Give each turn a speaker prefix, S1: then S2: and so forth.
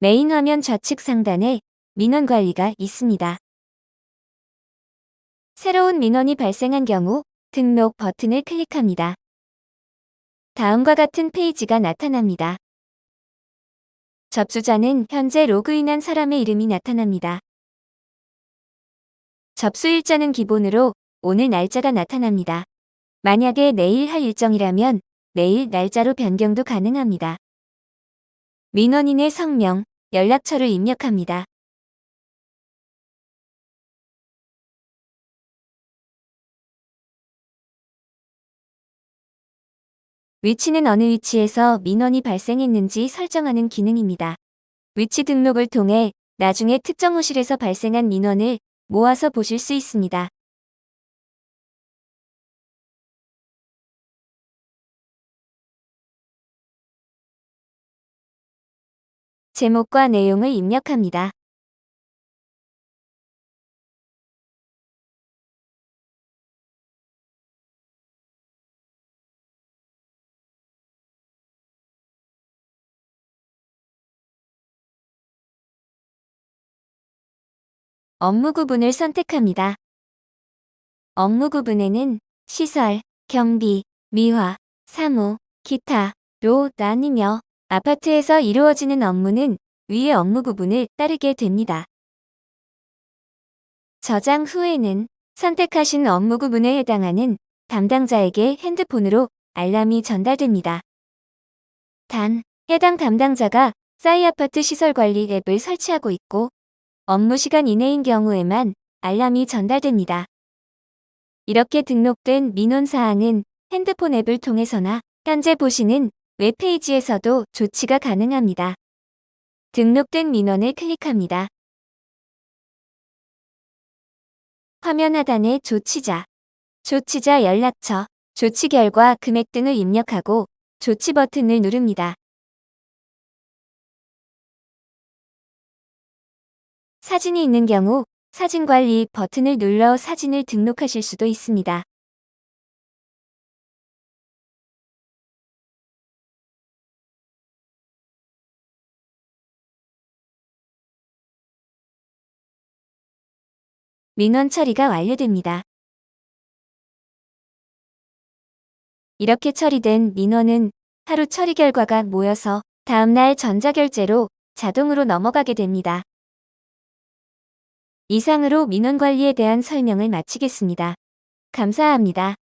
S1: 메인 화면 좌측 상단에 민원 관리가 있습니다. 새로운 민원이 발생한 경우 등록 버튼을 클릭합니다. 다음과 같은 페이지가 나타납니다. 접수자는 현재 로그인한 사람의 이름이 나타납니다. 접수 일자는 기본으로 오늘 날짜가 나타납니다. 만약에 내일 할 일정이라면 내일 날짜로 변경도 가능합니다. 민원인의 성명, 연락처를 입력합니다. 위치는 어느 위치에서 민원이 발생했는지 설정하는 기능입니다. 위치 등록을 통해 나중에 특정 호실에서 발생한 민원을 모아서 보실 수 있습니다. 제목과 내용을 입력합니다. 업무 구분을 선택합니다. 업무 구분에는 시설, 경비, 미화, 사무, 기타로 나뉘며 아파트에서 이루어지는 업무는 위의 업무 구분을 따르게 됩니다. 저장 후에는 선택하신 업무 구분에 해당하는 담당자에게 핸드폰으로 알람이 전달됩니다. 단, 해당 담당자가 싸이아파트 시설관리 앱을 설치하고 있고 업무 시간 이내인 경우에만 알람이 전달됩니다. 이렇게 등록된 민원사항은 핸드폰 앱을 통해서나 현재 보시는 웹페이지에서도 조치가 가능합니다. 등록된 민원을 클릭합니다. 화면 하단에 조치자, 조치자 연락처, 조치 결과 금액 등을 입력하고 조치 버튼을 누릅니다. 사진이 있는 경우 사진 관리 버튼을 눌러 사진을 등록하실 수도 있습니다. 민원 처리가 완료됩니다. 이렇게 처리된 민원은 하루 처리 결과가 모여서 다음날 전자결제로 자동으로 넘어가게 됩니다. 이상으로 민원 관리에 대한 설명을 마치겠습니다. 감사합니다.